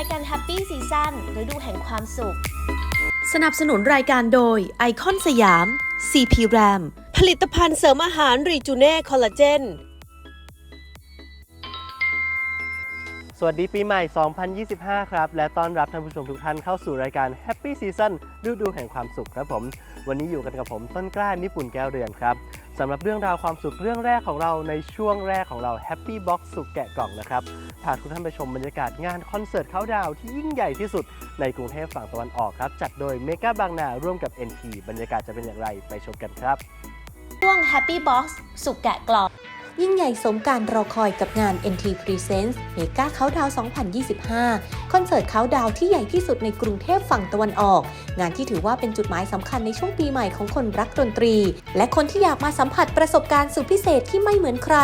ายการ Happy Season ฤดูแห่งความสุข สนับสนุนรายการโดยไอคอนสยาม CP RAM ผลิตภัณฑ์เสริมอาหารรีจูเน่คอลลาเจนสวัสดีปีใหม่ 2025 ครับ และต้อนรับท่านผู้ชมทุกท่านเข้าสู่รายการ Happy Season ฤดูแห่งความสุขครับผม วันนี้อยู่กันกับผมต้นกล้า นิปุ่นแก้วเรือนครับ สำหรับเรื่องราวความสุขเรื่องแรกของเราในช่วงแรกของเรา Happy Box สุขแกะกล่องนะครับพาทุกท่านไปชมบรรยากาศงานคอนเสิร์ตเขาดาวที่ยิ่งใหญ่ที่สุดในกรุงเทพฝั่งตะวันออกครับ จัดโดยเมกาบางนาร่วมกับ NP บรรยากาศจะเป็นอย่างไรไปชมกันครับ ช่วง Happy Box สุขแกะกล่อง ยิ่งใหญ่สมการรอคอยกับงาน NT Presents เมกาเขาดาว2025 คอนเสิร์ตเขาดาวที่ใหญ่ที่สุดในกรุงเทพฝั่งตะวันออก งานที่ถือว่าเป็นจุดหมายสำคัญในช่วงปีใหม่ของคนรักดนตรี และคนที่อยากมาสัมผัสประสบการณ์สุดพิเศษที่ไม่เหมือนใคร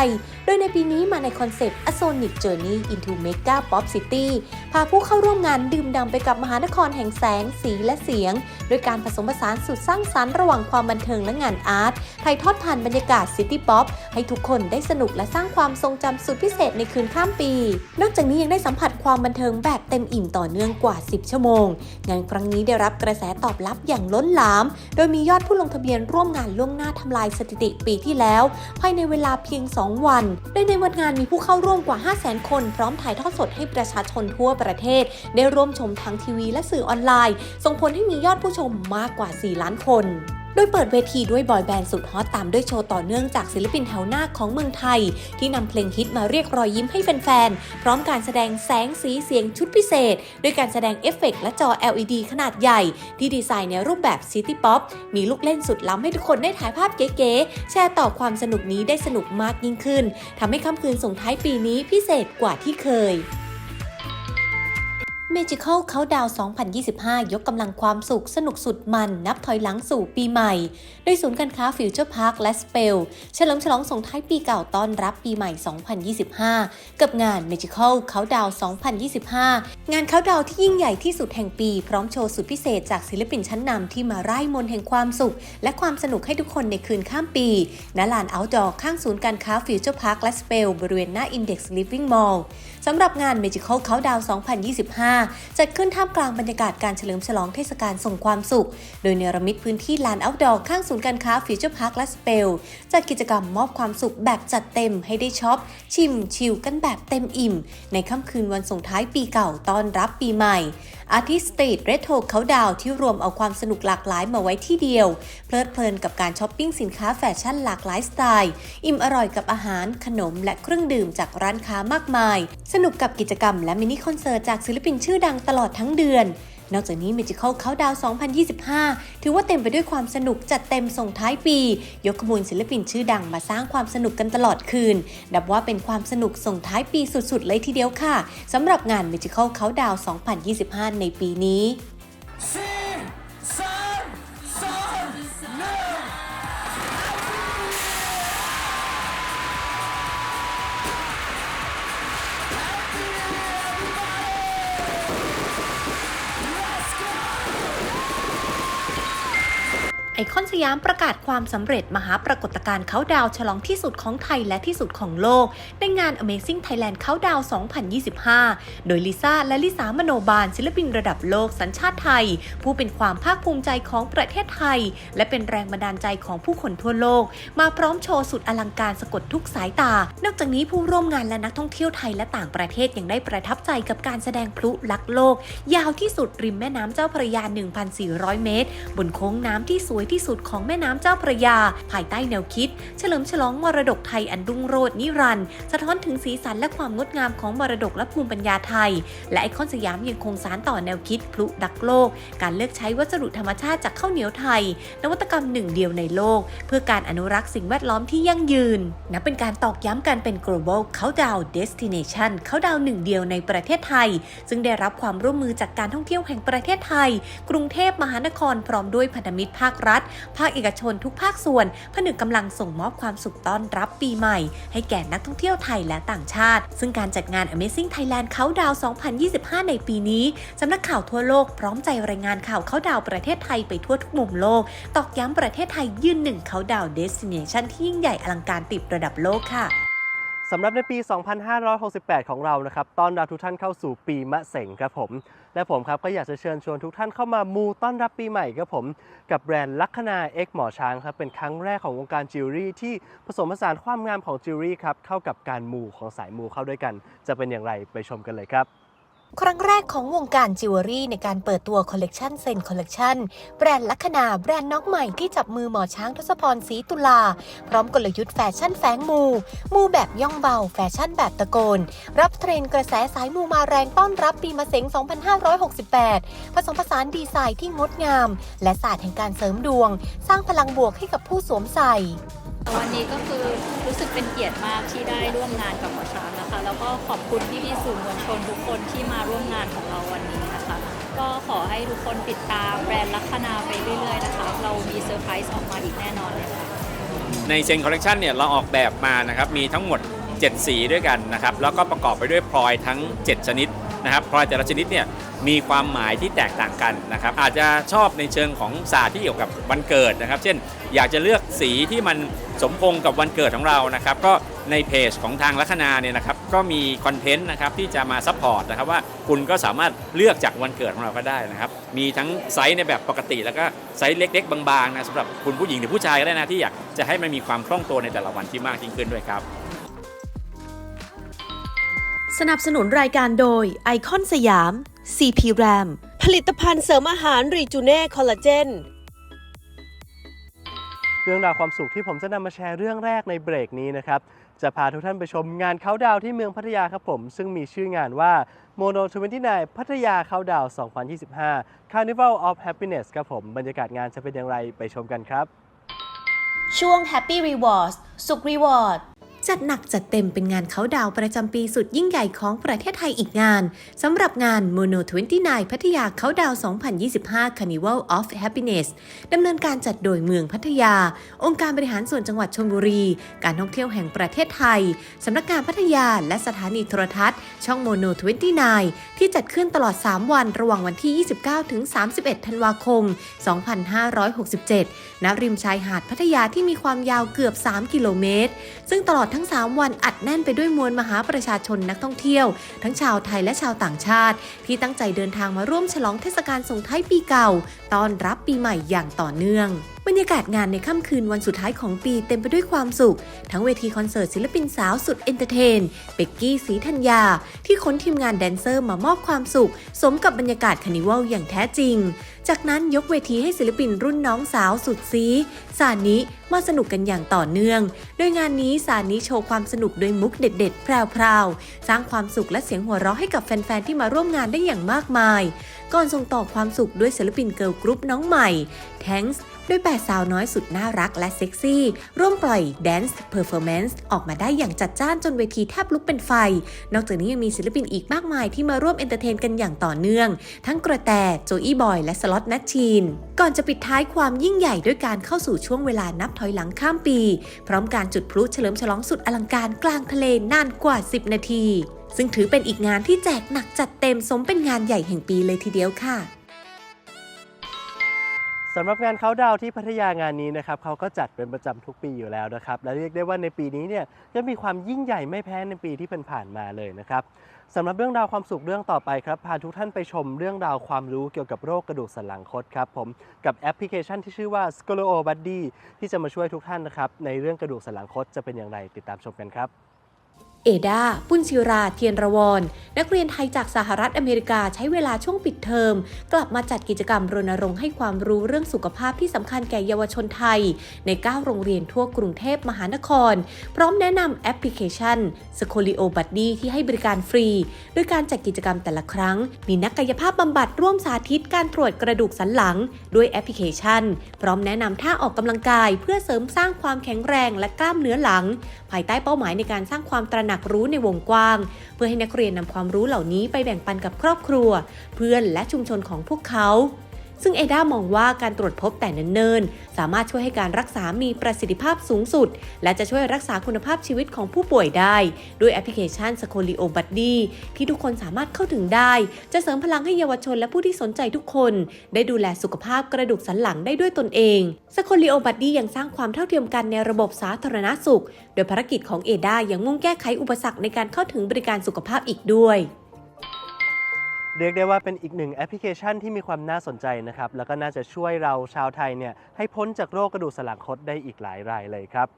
โดยในปีนี้มาในคอนเซปต์ A Sonic Journey into Mega Pop City พาผู้เข้าร่วมงานดื่มด่ำไปกับมหานครแห่งแสง สีและเสียง โดยการผสมผสานสุดสร้างสรรค์ระหว่างความบันเทิงและงานอาร์ตถ่ายทอดผ่านบรรยากาศซิตี้ป๊อปให้ทุกคนได้สนุกและสร้างความทรงจำสุดพิเศษในคืนข้ามปี นอกจากนี้ยังได้สัมผัสความบันเทิงแบบเต็มอิ่มต่อเนื่องกว่า 10 ชั่วโมง งานครั้งนี้ได้รับกระแสตอบรับอย่างล้นหลาม โดยมียอดผู้ลงทะเบียนร่วมงานล่วงหน้าทำลายสถิติปีที่แล้ว ภายในเวลาเพียง 2 วัน โดยในวันงานมีผู้เข้าร่วมกว่า 500,000 คน พร้อมถ่ายทอดสดให้ประชาชนทั่วประเทศ ได้ร่วมชมทางทีวีและสื่อออนไลน์ ส่งผลให้มียอดผู้ชมมากกว่า 4 ล้านคน โดยเปิดเวทีด้วยบอยแบนด์สุดฮอตตามด้วยโชว์ต่อเนื่องจากศิลปินแถวหน้าของเมืองไทย ที่นำเพลงฮิตมาเรียกรอยยิ้มให้แฟนๆ พร้อมการแสดงแสงสีเสียงชุดพิเศษ ด้วยการแสดงเอฟเฟกต์และจอ LED ขนาดใหญ่ ที่ดีไซน์ในรูปแบบซิตี้ป๊อปมีลูกเล่นสุดล้ำให้ทุกคนได้ถ่ายภาพเก๋ๆแชร์ต่อความสนุกนี้ได้สนุกมากยิ่งขึ้นทำให้ค่ำคืนส่งท้ายปีนี้พิเศษกว่าที่เคย Magical Countdown 2025 ยกกำลังความสุขสนุกสุดมันนับถอยหลังสู่ปีใหม่ โดยศูนย์การค้าฟิวเจอร์พาร์คและสเปลเฉลิมฉลองส่งท้ายปีเก่าต้อนรับปีใหม่ 2025 กับงาน Magical Countdown 2025 งานเขาดาวที่ยิ่งใหญ่ที่สุดแห่งปี พร้อมโชว์สุดพิเศษจากศิลปินชั้นนำที่มาไร่มนแห่งความสุข และความสนุกให้ทุกคนในคืนข้ามปีณลานเอาท์ดอร์ข้างศูนย์การค้าฟิวเจอร์พาร์คและสเปลบริเวณหน้า Index Living Mall สำหรับงาน Magical Countdown 2025 จัดขึ้นท่ามกลางบรรยากาศการเฉลิมฉลองเทศกาลส่งความสุข โดยเนรมิตพื้นที่ลานเอาท์ดอร์ข้างศูนย์การค้าฟิวเจอร์พาร์คและสเปลจัดกิจกรรมมอบความสุขแบบจัดเต็มให้ได้ช็อป ชิมชิลกันแบบเต็มอิ่ม ในค่ำคืนวันส่งท้ายปีเก่าต้อนรับปีใหม่ อาร์ติสตีทเรโทรเขาดาวที่รวมเอาความสนุกหลากหลายมาไว้ที่เดียว เพลิดเพลินกับการช้อปปิ้งสินค้าแฟชั่นหลากหลายสไตล์ อิ่มอร่อยกับอาหาร ขนมและเครื่องดื่มจากร้านค้ามากมาย สนุกกับกิจกรรมและมินิคอนเสิร์ตจากศิลปินชื่อดังตลอดทั้งเดือน นอกจากนี้ Magical Countdown 2025 ถือว่าเต็มไปด้วยความสนุกจัดเต็มส่งท้ายปี ยกขบวนศิลปินชื่อดังมาสร้างความสนุกกันตลอดคืน นับว่าเป็นความสนุกส่งท้ายปีสุดๆ เลยทีเดียวค่ะสำหรับงาน Magical Countdown 2025 ในปีนี้ ไอคอนสยามประกาศความสำเร็จมหาปรากฏการณ์เขาดาวฉลองที่สุดของไทยและที่สุดของโลก ในงาน Amazing Thailand เขาดาว 2025 โดยลิซ่าและลิสามโนบาลศิลปินระดับโลกสัญชาติไทย ผู้เป็นความภาคภูมิใจของประเทศไทย และเป็นแรงบันดาลใจของผู้คนทั่วโลก มาพร้อมโชว์สุดอลังการสะกดทุกสายตา นอกจากนี้ผู้ร่วมงานและนักท่องเที่ยวไทยและต่างประเทศยังได้ประทับใจกับการแสดงพลุลักโลก ยาวที่สุดริมแม่น้ำเจ้าพระยา 1,400 เมตร บนโค้งน้ำที่สวยที่สุดของแม่น้ำเจ้าพระยา ภายใต้แนวคิด เฉลิมฉลองมรดกไทยอันรุ่งโรจน์นิรันดร์สะท้อนถึงสีสันและความงดงามของมรดกและภูมิปัญญาไทย และไอคอนสยามยังคงสารต่อแนวคิดพลุดักโลก การเลือกใช้วัสดุธรรมชาติจากข้าวเหนียวไทย นวัตกรรมหนึ่งเดียวในโลก เพื่อการอนุรักษ์สิ่งแวดล้อมที่ยั่งยืนนับเป็นการตอกย้ำการเป็น global countdown destination เขาดาวหนึ่งเดียวในประเทศไทย ซึ่งได้รับความร่วมมือจากการท่องเที่ยวแห่งประเทศไทย กรุงเทพมหานครพร้อมด้วยพันธมิตรภาครัฐภาคเอกชนทุกภาคส่วน ผนึกกำลังส่งมอบความสุขต้อนรับปีใหม่ ให้แก่นักท่องเที่ยวไทยและต่างชาติ ซึ่งการจัดงาน Amazing Thailand Countdown 2025 ในปีนี้สำนักข่าวทั่วโลกพร้อมใจรายงานข่าวเขาดาวประเทศไทยไปทั่วทุกมุมโลก ตอกย้ำประเทศไทยยืนหนึ่งเขาดาวเดสติเนชันที่ยิ่งใหญ่อลังการติดระดับโลกค่ะสำหรับในปี 2568 ของเรานะครับ ต้อนรับทุกท่านเข้าสู่ปีมะเสงครับผม และผมครับก็อยากจะเชิญชวนทุกท่านเข้ามามูต้อนรับปีใหม่ครับผม กับแบรนด์ลัคนาเอ็กหมอช้างครับ เป็นครั้งแรกของวงการจิวเวลรี่ที่ผสมผสานความงามของจิวเวลรี่ครับเข้ากับการมูของสายมูเข้าด้วยกัน จะเป็นอย่างไรไปชมกันเลยครับ ครั้งแรกของวงการจิวเวลรี่ในการเปิดตัวคอลเลกชันเซนคอลเลกชันแบรนด์ลัคนาแบรนด์น้องใหม่ที่จับมือหมอช้างทศพรศรีตุลา พร้อมกลยุทธ์แฟชั่นแฝงมู มูแบบย่องเบา แฟชั่นแบบตะโกน รับเทรนกระแสสายมูมาแรงต้อนรับปีมะเสง2568 ผสมผสานดีไซน์ที่งดงาม และศาสตร์แห่งการเสริมดวง สร้างพลังบวกให้กับผู้สวมใส่ วันนี้ก็คือรู้สึกเป็นเกียรติมากที่ได้ร่วมงานกับหมอช้างนะคะ แล้วก็ขอบคุณพี่พี่ๆสื่อมวลชนทุกคนที่มาร่วมงานของเราวันนี้นะคะ ก็ขอให้ทุกคนติดตามแบรนด์ลัคนาไปเรื่อยๆนะคะ เรามีเซอร์ไพรส์ออกมาอีกแน่นอนเลยค่ะ ในเซนคอลเลกชันเนี่ยเราออกแบบมานะครับมีทั้งหมด 7 สีด้วยกันนะครับแล้วก็ประกอบไปด้วยพลอยทั้ง 7 ชนิดนะครับพลอยแต่ละชนิดเนี่ย มีความหมายที่แตกต่างกันนะครับ อาจจะชอบในเชิงของศาสตร์ที่เกี่ยวกับวันเกิดนะครับ เช่น อยากจะเลือกสีที่มันสมพงกับวันเกิดของเรานะครับ ก็ในเพจของทางลัคนาเนี่ยนะครับ ก็มีคอนเทนต์นะครับที่จะมาซัพพอร์ตนะครับว่าคุณก็สามารถเลือกจากวันเกิดของเราก็ได้นะครับ มีทั้งไซส์ในแบบปกติ แล้วก็ไซส์เล็ก ๆ บางๆนะสำหรับคุณผู้หญิงหรือผู้ชายก็ได้นะที่อยากจะให้มันมีความคล่องตัวในแต่ละวันที่มากยิ่งขึ้นด้วยครับ สนับสนุนรายการโดยไอคอนสยาม CP RAM ผลิตภัณฑ์เสริมอาหารรีจูเน่คอลลาเจนเรื่องราวความสุขที่ผมจะนำมาแชร์เรื่องแรกในเบรกนี้นะครับ จะพาทุกท่านไปชมงานเขาดาวน์ที่เมืองพัทยาครับผม ซึ่งมีชื่องานว่า Mono 29 พัทยาเขาดาวน์2025 Carnival of Happiness ครับผม บรรยากาศงานจะเป็นอย่างไรไปชมกันครับ ช่วง Happy Rewards สุข Reward จัดหนักจัดเต็มเป็นงานเขาดาวประจำปีสุดยิ่งใหญ่ของประเทศไทยอีกงานสำหรับงาน Mono 29 พัทยาเขาดาว 2025 Carnival of Happiness ดำเนินการจัดโดยเมืองพัทยา องค์การบริหารส่วนจังหวัดชลบุรี การท่องเที่ยวแห่งประเทศไทยสำนักงานพัทยาและสถานีโทรทัศน์ ช่อง Mono 29 ที่จัดขึ้นตลอด 3 วันระหว่างวันที่ 29 ถึง 31 ธันวาคม 2567 ณ ริมชายหาดพัทยาที่มีความยาวเกือบ 3 กิโลเมตร ซึ่งตลอดทั้ง 3 วันอัดแน่นไปด้วยมวลมหาประชาชนนักท่องเที่ยว ทั้งชาวไทยและชาวต่างชาติ ที่ตั้งใจเดินทางมาร่วมฉลองเทศกาลส่งท้ายปีเก่าต้อนรับปีใหม่อย่างต่อเนื่อง บรรยากาศงานในค่ำคืนวันสุดท้ายของปีเต็มไปด้วยความสุข ทั้งเวทีคอนเสิร์ตศิลปินสาวสุดเอนเตอร์เทนเบกกี้สีธัญญา ที่ค้นทีมงานแดนเซอร์มามอบความสุข สมกับบรรยากาศคานิวัลอย่างแท้จริง จากนั้นยกเวทีให้ศิลปินรุ่นน้องสาวสุดซีสานิมาสนุกกันอย่างต่อเนื่อง โดยงานนี้สานิโชว์ความสนุกด้วยมุกเด็ด ๆ แพรวๆสร้างความสุขและเสียงหัวเราะให้กับแฟน ๆ ที่มาร่วมงานได้อย่างมากมาย ก่อนส่งต่อความสุขด้วยศิลปินเกิร์ลกรุ๊ปน้องใหม่ Tanks ด้วยแปดสาวน้อยสุดน่ารักและเซ็กซี่ ร่วมปล่อย Dance Performance ออกมาได้อย่างจัดจ้านจนเวทีแทบลุกเป็นไฟ นอกจากนี้ยังมีศิลปินอีกมากมายที่มาร่วมเอนเตอร์เทนกันอย่างต่อเนื่อง ทั้งกระแต โจอี้บอย และสล็อตนัชชีน ก่อนจะปิดท้ายความยิ่งใหญ่ด้วยการเข้าสู่ช่วงเวลานับถอยหลังข้ามปี พร้อมการจุดพลุเฉลิมฉลองสุดอลังการกลางทะเลนานกว่า 10 นาที ซึ่งถือเป็นอีกงานที่แจกหนักจัดเต็มสมเป็นงานใหญ่แห่งปีเลยทีเดียวค่ะ สำหรับงานเขาดาวที่พัทยางานนี้นะครับเขาก็จัดเป็นประจำทุกปีอยู่แล้วนะครับ และเรียกได้ว่าในปีนี้เนี่ยจะมีความยิ่งใหญ่ไม่แพ้ในปีที่ผ่านมาเลยนะครับสำหรับเรื่องราวความสุขเรื่องต่อไปครับพาทุกท่านไปชมเรื่องราวความรู้เกี่ยวกับโรคกระดูกสันหลังคดครับผมกับแอปพลิเคชันที่ชื่อว่า s c o l o Buddy ที่จะมาช่วยทุกท่านนะครับในเรื่องกระดูกสันหลังคดจะเป็นอย่างไรติดตามชมกันครับ เอดา ปุญชิรา เทียนระวร นักเรียนไทยจากสหรัฐอเมริกาใช้เวลาช่วงปิดเทอม กลับมาจัดกิจกรรมรณรงค์ให้ความรู้เรื่องสุขภาพที่สำคัญแก่เยาวชนไทย ใน 9 โรงเรียนทั่วกรุงเทพมหานคร พร้อมแนะนำแอปพลิเคชัน s c o l i o Buddy ที่ให้บริการฟรี โดยการจัดกิจกรรมแต่ละครั้ง มีนักกายภาพบำบัดร่วมสาธิตการตรวจกระดูกสันหลัง ด้วยแอปพลิเคชัน พร้อมแนะนำท่าออกกำลังกาย เพื่อเสริมสร้างความแข็งแรงและกล้ามเนื้อหลัง ภายใต้เป้าหมายในการสร้างความตระหนักรู้ในวงกว้าง เพื่อให้นักเรียนนำความรู้เหล่านี้ไปแบ่งปันกับครอบครัว เพื่อนและชุมชนของพวกเขา ซึ่งเอด้ามองว่าการตรวจพบแต่เนิ่นๆ สามารถช่วยให้การรักษามีประสิทธิภาพสูงสุด และจะช่วยรักษาคุณภาพชีวิตของผู้ป่วยได้ ด้วยแอปพลิเคชัน s c o l i o Buddy ที่ทุกคนสามารถเข้าถึงได้ จะเสริมพลังให้เยาวชนและผู้ที่สนใจทุกคน ได้ดูแลสุขภาพกระดูกสันหลังได้ด้วยตนเอง s c o l i o Buddy ยังสร้างความเท่าเทียมกันในระบบสาธารณสุข โดยภารกิจของเอดายังมุ่งแก้ไขอุปสรรคในการเข้าถึงบริการสุขภาพอีกด้วย เรียกได้ว่าเป็นอีกหนึ่งแอปพลิเคชันที่มีความน่าสนใจนะครับ แล้วก็น่าจะช่วยเราชาวไทยเนี่ยให้พ้นจากโรคกระดูกสันหลังคดได้อีกหลายรายเลยครับ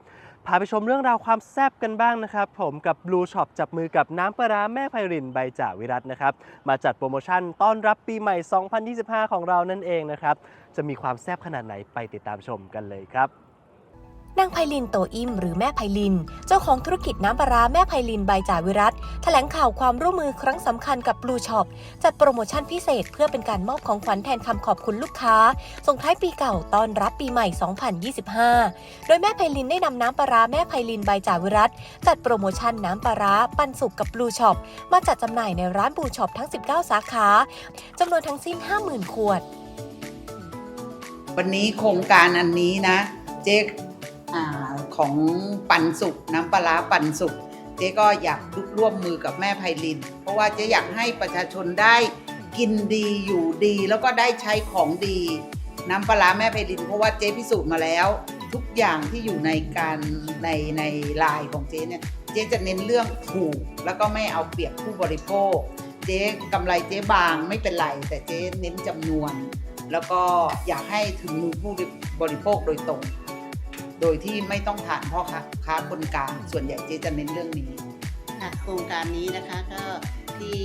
พาไปชมเรื่องราวความแซ่บกันบ้างนะครับ ผมกับ Blue Shop จับมือกับน้ำปลาร้าแม่ไพรินใบจ่าวิรัตนะครับ มาจัดโปรโมชั่นต้อนรับปีใหม่ 2025 ของเรานั่นเองนะครับ จะมีความแซ่บขนาดไหนไปติดตามชมกันเลยครับ นางไพลินโตอิมหรือแม่ไพลิน เจ้าของธุรกิจน้ำปลาร้าแม่ไพลินใบจ่าวิรัตแถลงข่าวความร่วมมือครั้งสำคัญกับ Blue Shop จัดโปรโมชั่นพิเศษเพื่อเป็นการมอบของขวัญแทนคำขอบคุณลูกค้า ส่งท้ายปีเก่าต้อนรับปีใหม่ 2025 โดยแม่ไพลินได้นำน้ำปลาร้าแม่ไพลินใบจ่าวิรัตจัดโปรโมชั่นน้ำปลาร้าปันสุกกับ Blue Shop มาจัดจำหน่ายในร้าน Blue Shop ทั้ง 19 สาขาจำนวนทั้งสิ้น 50,000 ขวด วันนี้โครงการอันนี้นะเจ๊ อของปันสุกน้ำปลาร้าปันสุกเจ๊ก็อยากร่วมมือกับแม่ไพลิน เพราะว่าเจ๊อยากให้ประชาชนได้กินดีอยู่ดี แล้วก็ได้ใช้ของดี น้ำปลาร้าแม่ไพลิน เพราะว่าเจ๊พิสูจน์มาแล้ว ทุกอย่างที่อยู่ในการในในลายของเจ๊เนี่ยเจ๊จะเน้นเรื่องถูก แล้วก็ไม่เอาเปรียบผู้บริโภค เจ๊กำไรเจ๊บางไม่เป็นไร แต่เจ๊เน้นจำนวน แล้วก็อยากให้ถึงมือผู้บริโภคโดยตรง โดยที่ไม่ต้องผ่านพ่อค้าค้าคนกลางส่วนใหญ่เจ๊จะเน้นเรื่องนี้ ค่ะโครงการนี้นะคะก็ที่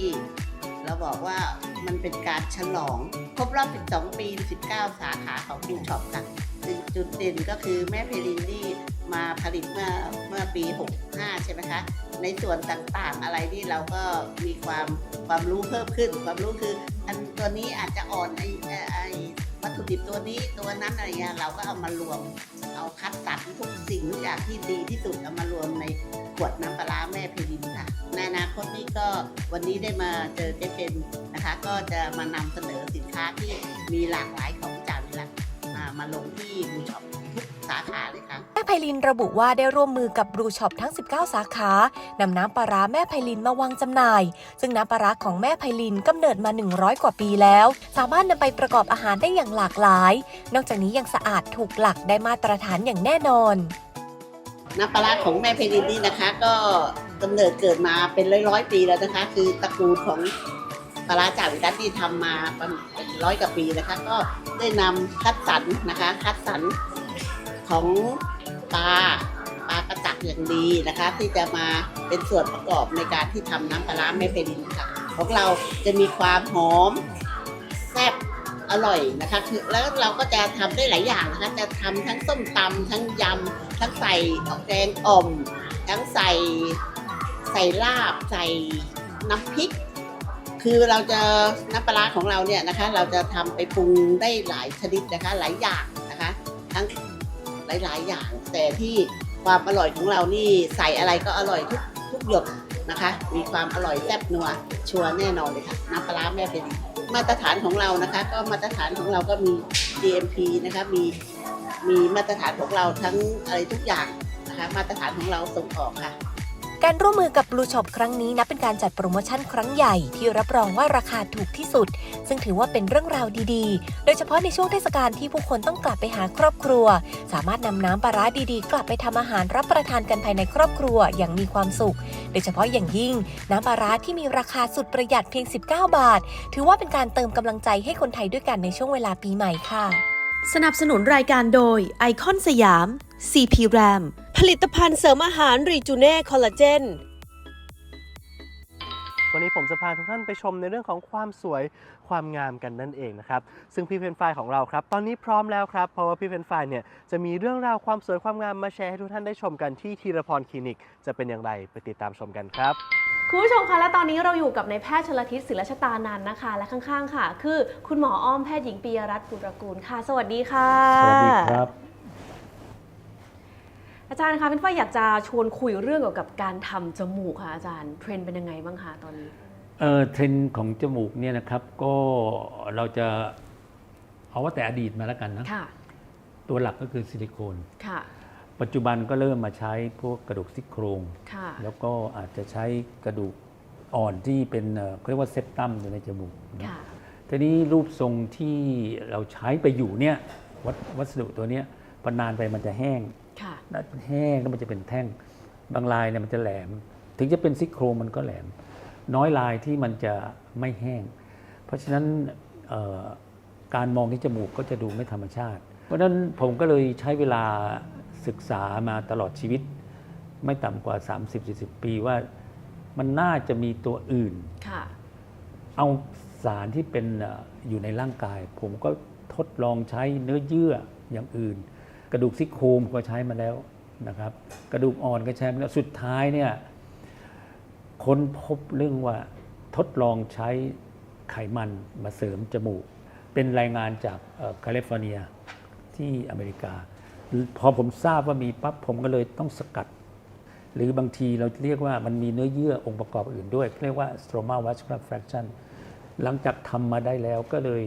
เราบอกว่ามันเป็นการฉลอง ครบรอบ 12 ปี 19 สาขาของบิวช็อปค่ะซึ่งจุดเด่นก็คือแม่เพลินนี่มาผลิตเมื่อเมื่อปี 65 ใช่ไหมคะ ในส่วนต่างๆอะไรที่เราก็มีความความรู้เพิ่มขึ้น ความรู้คือ อันตัวนี้อาจจะอ่อนไอไอไอวัตถุดิบตัวนี้ตัวนั้นอะไรเงี้ยเราก็เอามารวม เอาคัดสรรทุกสิ่งทุกอย่างที่ดีที่สุดเอามารวมในขวดน้ำปลาร้าแม่เพลินค่ะในอนาคตนี้ก็วันนี้ได้มาเจอเจ๊เพนนะคะ ก็จะมานำเสนอสินค้าที่มีหลากหลายของจาวิรัตอ่ามาลงที่บูช็อป สาขาเลยค่ะแม่ไพลินระบุว่าได้ร่วมมือกับบรูช็อปทั้ง 19 สาขานำน้ำปลาร้าแม่ไพลินมาวางจำหน่าย ซึ่งน้ำปลาร้าของแม่ไพลินกำเนิดมา 100 กว่าปีแล้ว สามารถนำไปประกอบอาหารได้อย่างหลากหลาย นอกจากนี้ยังสะอาดถูกหลักได้มาตรฐานอย่างแน่นอน น้ำปลาร้าของแม่เพลินนี่นะคะ ก็กำเนิดเกิดมาเป็นร้อยร้อยๆปีแล้วนะคะ คือตระกูลของปลาร้าจากวิรัตที่ทำมาประมาณร้อยกว่าปีนะคะ ก็ได้นำคัดสรรนะคะ คัดสรร ของปลาปลากระจักอย่างดีนะคะ ที่จะมาเป็นส่วนประกอบในการที่ทำน้ำปลาร้าแม่เพลินค่ะ ของเราจะมีความหอมแซ่บอร่อยนะคะคือแล้วเราก็จะทำได้หลายอย่างนะคะจะทำทั้งส้มตำทั้งยำทั้งใส่แกงอ่อม ทั้งใส่ใส่ลาบใส่น้ำพริก คือเราจะน้ำปลาร้าของเราเนี่ยนะคะ เราจะทำไปปรุงได้หลายชนิดนะคะหลายอย่างนะคะ ทั้ง หลาย ๆ อย่าง แต่ที่ความอร่อยของเรานี่ใส่อะไรก็อร่อยทุกทุกหยดนะคะ มีความอร่อยแซ่บนัวชัวร์แน่นอนเลยค่ะน้ำปลาร้าแม่เป็นมาตรฐานของเรานะคะ ก็มาตรฐานของเราก็มี GMP นะคะมีมีมาตรฐานของเราทั้งอะไรทุกอย่างนะคะ มาตรฐานของเราส่งออกค่ะ การร่วมมือกับ Blue Shop ครั้งนี้นับเป็นการจัดโปรโมชั่นครั้งใหญ่ที่รับรองว่าราคาถูกที่สุด ซึ่งถือว่าเป็นเรื่องราวดีๆ โดยเฉพาะในช่วงเทศกาลที่ผู้คนต้องกลับไปหาครอบครัว สามารถนำน้ำปลาร้าดีๆ กลับไปทำอาหารรับประทานกันภายในครอบครัวอย่างมีความสุข โดยเฉพาะอย่างยิ่ง น้ำปลาร้าที่มีราคาสุดประหยัดเพียง 19 บาท ถือว่าเป็นการเติมกำลังใจให้คนไทยด้วยกันในช่วงเวลาปีใหม่ค่ะ สนับสนุนรายการโดยไอคอนสยาม CP RAM ผลิตภัณฑ์เสริมอาหารรีจูเน่คอลลาเจน วันนี้ผมจะพาทุกท่านไปชมในเรื่องของความสวยความงามกันนั่นเองนะครับ ซึ่งพี่เพนไฟล์ของเราครับ ตอนนี้พร้อมแล้วครับ เพราะว่าพี่เพนไฟล์เนี่ยจะมีเรื่องราวความสวยความงามมาแชร์ให้ทุกท่านได้ชมกันที่ธีรพรคลินิก จะเป็นอย่างไรไปติดตามชมกันครับ คุณผู้ชมคะและตอนนี้เราอยู่กับนายแพทย์ชลทิศศิลชตานันท์นะคะ และข้างๆค่ะ คือคุณหมออ้อมแพทย์หญิงปียรัตน์ปุรกูลค่ะ สวัสดีค่ะ สวัสดีครับ อาจารย์คะเป็นฝ้ายอยากจะชวนคุยเรื่องเกี่ยวกับการทำจมูกค่ะอาจารย์เทรนด์เป็นยังไงบ้างคะตอนนี้เออเทรนด์ของจมูกเนี่ยนะครับก็เราจะเอาว่าแต่อดีตมาแล้วกันนะค่ะตัวหลักก็คือซิลิโคนค่ะ ปัจจุบันก็เริ่มมาใช้พวกกระดูกซี่โครงค่ะแล้วก็อาจจะใช้กระดูกอ่อนที่เป็นเอ่อเขาเรียกว่าเซปตัมอยู่ในจมูกนะค่ะทีนี้รูปทรงที่เราใช้ไปอยู่เนี่ยวัสวัสดุตัวเนี้ยพอนานไปมันจะแห้ง ค่ะแล้วแห้งแล้วมันจะเป็นแท่ง บางลายเนี่ยมันจะแหลม ถึงจะเป็นซี่โครงมันก็แหลม น้อยลายที่มันจะไม่แห้ง เพราะฉะนั้นเอ่อการมองที่จมูกก็จะดูไม่ธรรมชาติ เพราะฉะนั้นผมก็เลยใช้เวลาศึกษามาตลอดชีวิต ไม่ต่ำกว่า 30-40 ปีว่ามันน่าจะมีตัวอื่นค่ะเอาสารที่เป็นเอ่ออยู่ในร่างกาย ผมก็ทดลองใช้เนื้อเยื่ออย่างอื่น กระดูกซี่โครงก็ใช้มาแล้วนะครับ กระดูกอ่อนก็ใช้มาแล้วสุดท้ายเนี่ยค้นพบเรื่องว่าทดลองใช้ไขมันมาเสริมจมูก เป็นรายงานจากแคลิฟอร์เนียที่อเมริกา พอผมทราบว่ามีปั๊บผมก็เลยต้องสกัด หรือบางทีเราเรียกว่ามันมีเนื้อเยื่อองค์ประกอบอื่นด้วย เรียกว่า stromal vascular fraction หลังจากทำมาได้แล้วก็เลย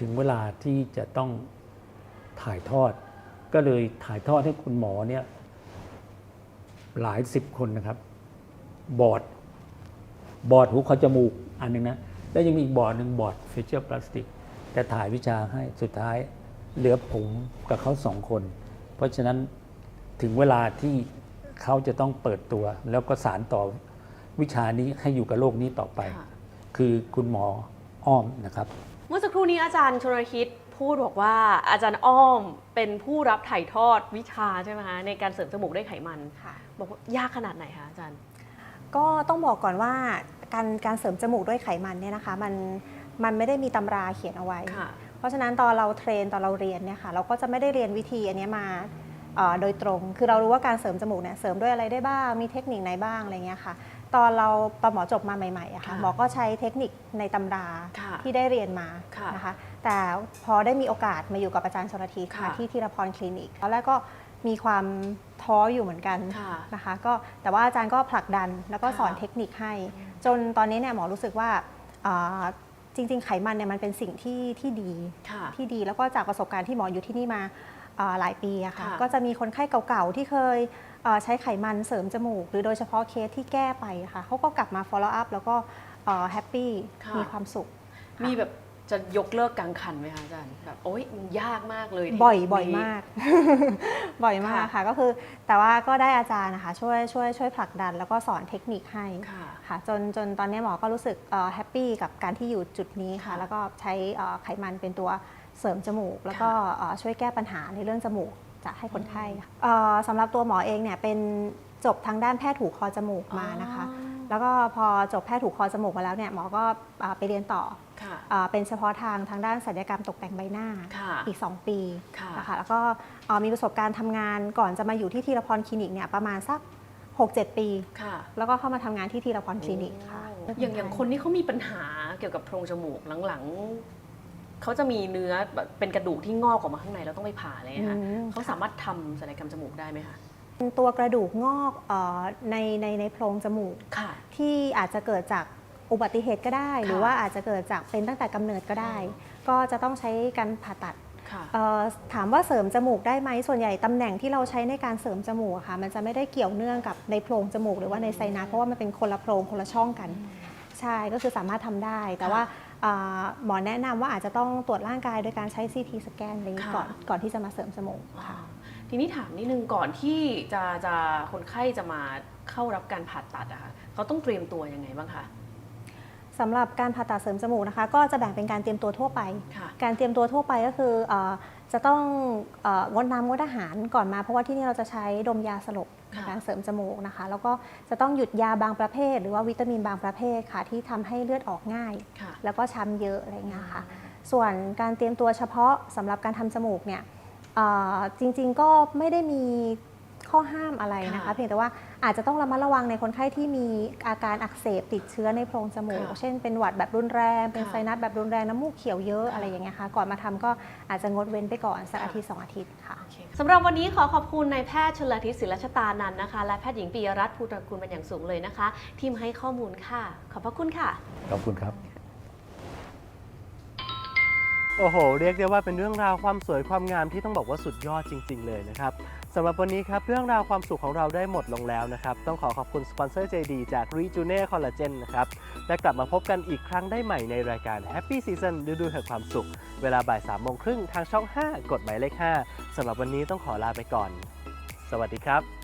ถึงเวลาที่จะต้องถ่ายทอด ก็เลยถ่ายทอดให้คุณหมอเนี่ยหลายสิบคนนะครับ บอร์ดบอร์ดหูคอจมูกอันหนึงนะ แล้วยังมีอีกบอร์ดหนึ่งบอร์ด facial plastic แต่ถ่ายวิชาให้สุดท้ายเหลือผมกับเขาสองคน เพราะฉะนั้นถึงเวลาที่เขาจะต้องเปิดตัว แล้วก็สารต่อวิชานี้ให้อยู่กับโลกนี้ต่อไปค่ะคือคุณหมออ้อมนะครับ เมื่อสักครู่นี้อาจารย์ชนทิศ พูดบอกว่าอาจารย์อ้อมเป็นผู้รับถ่ายทอดวิชาใช่ไหมคะในการเสริมจมูกด้วยไขมัน ค่ะ บอกว่ายากขนาดไหนคะอาจารย์ ก็ต้องบอกก่อนว่าการการเสริมจมูกด้วยไขมันเนี่ยนะคะมันมันไม่ได้มีตำราเขียนเอาไว้ ค่ะ เพราะฉะนั้นตอนเราเทรนตอนเราเรียนเนี่ยค่ะเราก็จะไม่ได้เรียนวิธีอันเนี้ยมาเอ่อโดยตรง คือเรารู้ว่าการเสริมจมูกเนี่ยเสริมด้วยอะไรได้บ้างมีเทคนิคไหนบ้างอะไรเงี้ยค่ะ ตอนเราตอนหมอจบมาใหม่ๆอะค่ะค่ะหมอก็ใช้เทคนิคในตำราค่ะที่ได้เรียนมาค่ะนะคะแต่พอได้มีโอกาสมาอยู่กับอาจารย์ชลทีค่ะค่ะที่ธีรพรคลินิกตอนแรกก็มีความท้ออยู่เหมือนกันค่ะนะคะก็แต่ว่าอาจารย์ก็ผลักดันแล้วก็ค่ะสอนเทคนิคให้ จนตอนนี้เนี่ยหมอรู้สึกว่าอ่าจริง ๆ ไขมันเนี่ยมันเป็นสิ่งที่ที่ดี ค่ะที่ดีแล้วก็จากประสบการณ์ที่หมออยู่ที่นี่มาอ่าหลายปีอะค่ะค่ะก็จะมีคนไข้เก่าๆที่เคยเอ่อ ใช้ไขมันเสริมจมูก หรือโดยเฉพาะเคสที่แก้ไปอะค่ะเขาก็กลับมา follow up แล้วก็แฮปปี้ค่ะมีความสุข มีแบบจะยกเลิกกลางคันไหมคะอาจารย์แบบโอ๊ยมันยากมากเลยบ่อยเทคนิคบ่อยนี้มาก บ่อยมากค่ะค่ะก็คือ แต่ว่าก็ได้อาจารย์นะคะ ช่วยช่วยช่วยผลักดัน แล้วก็สอนเทคนิคให้ค่ะค่ะจนจนตอนนี้หมอก็รู้สึกแฮปปี้กับการที่อยู่จุดนี้ค่ะค่ะแล้วก็ใช้เอ่อไขมันเป็นตัวเสริมจมูก แล้วก็เอ่อช่วยแก้ปัญหาในเรื่องจมูก จะให้คนไข้ค่ะเอ่อสำหรับตัวหมอเองเนี่ยเป็นจบทางด้านแพทย์หูคอจมูกมานะคะ แล้วก็พอจบแพทย์หูคอจมูกมาแล้วเนี่ยหมอก็อ่าไปเรียนต่อค่ะ อ่าเป็นเฉพาะทางทางด้านศัลยกรรมตกแต่งใบหน้าค่ะ อีก 2 ปีค่ะ นะคะแล้วก็เอ่อมีประสบการณ์ทำงานก่อนจะมาอยู่ที่ทีรพรคลินิกเนี่ยประมาณสัก 6-7 ปี ค่ะแล้วก็เข้ามาทำงานที่ทีรพรคลินิกค่ะอย่างอย่างคนที่เขามีปัญหาเกี่ยวกับโพรงจมูกหลังๆ เขาจะมีเนื้อแบบเป็นกระดูกที่งอกออกมาข้างในแล้วต้องไปผ่าเลยนะคะอืม เขาสามารถทำศัลยกรรมจมูกได้ไหมคะตัวกระดูกงอกเออในในในโพรงจมูก ค่ะ ที่อาจจะเกิดจากอุบัติเหตุก็ได้หรือว่าอาจจะเกิดจากเป็นตั้งแต่กำเนิดก็ได้ก็จะต้องใช้การผ่าตัดค่ะเอ่อถามว่าเสริมจมูกได้ไหมส่วนใหญ่ตำแหน่งที่เราใช้ในการเสริมจมูกอะค่ะมันจะไม่ได้เกี่ยวเนื่องกับในโพรงจมูกหรือว่าในไซนัสเพราะว่ามันเป็นคนละโพรงคนละช่องกัน ใช่ก็คือสามารถทำได้ แต่ว่าเอ่อ หมอแนะนำว่าอาจจะต้องตรวจร่างกายโดยการใช้ CT สแกนอะไรอย่างนี้ค่ะก่อนก่อนที่จะมาเสริมจมูกค่ะ ทีนี้ถามนิดนึงก่อนที่จะจะคนไข้จะมาเข้ารับการผ่าตัดอะค่ะเขาต้องเตรียมตัวยังไงบ้างคะสำหรับการผ่าตัดเสริมจมูกนะคะ ก็จะแบ่งเป็นการเตรียมตัวทั่วไปค่ะการเตรียมตัวทั่วไปก็คือเออ จะต้องเอองดน้ำงดอาหารก่อนมา เพราะว่าที่นี่เราจะใช้ดมยาสลบในค่ะการเสริมจมูกนะคะ แล้วก็จะต้องหยุดยาบางประเภท หรือว่าวิตามินบางประเภทค่ะที่ทำให้เลือดออกง่ายค่ะแล้วก็ช้ำเยอะอะไรเงี้ยค่ะส่วนการเตรียมตัวเฉพาะสำหรับการทำจมูกเนี่ยเอ่อจริงๆก็ไม่ได้มี ข้อห้ามอะไรนะคะ ค่ะเพียงแต่ว่าอาจจะต้องระมัดระวังในคนไข้ที่มีอาการอักเสบติดเชื้อในโพรงจมูก ค่ะเช่นเป็นหวัดแบบรุนแรงเป็นค่ะไซนัสแบบรุนแรงน้ำมูกเขียวเยอะค่ะอะไรอย่างเงี้ยค่ะก่อนมาทำก็อาจจะงดเว้นไปก่อนสักค่ะ อาทิตย์สองอาทิตย์ค่ะสำหรับวันนี้ขอขอบคุณนายแพทย์ชลทิศศิลชตานันท์นะคะ และแพทย์หญิงปียรัตน์ภูตระกูลเป็นอย่างสูงเลยนะคะ ที่มาให้ข้อมูลค่ะ ขอบพระคุณค่ะ ขอบคุณครับ โอ้โห เรียกได้ว่าเป็นเรื่องราวความสวยความงามที่ต้องบอกว่าสุดยอดจริง ๆ เลยนะครับ สำหรับวันนี้ครับ เรื่องราวความสุขของเราได้หมดลงแล้วนะครับ ต้องขอขอบคุณสปอนเซอร์ใจดีจาก r e j u n e Collagen นะครับ และกลับมาพบกันอีกครั้งได้ใหม่ในรายการ Happy Season ฤดูแห่งความสุข เวลาบ่าย3โมงครึ่งทางช่อง 5 กดหมายเลข 5สำหรับวันนี้ต้องขอลาไปก่อน สวัสดีครับ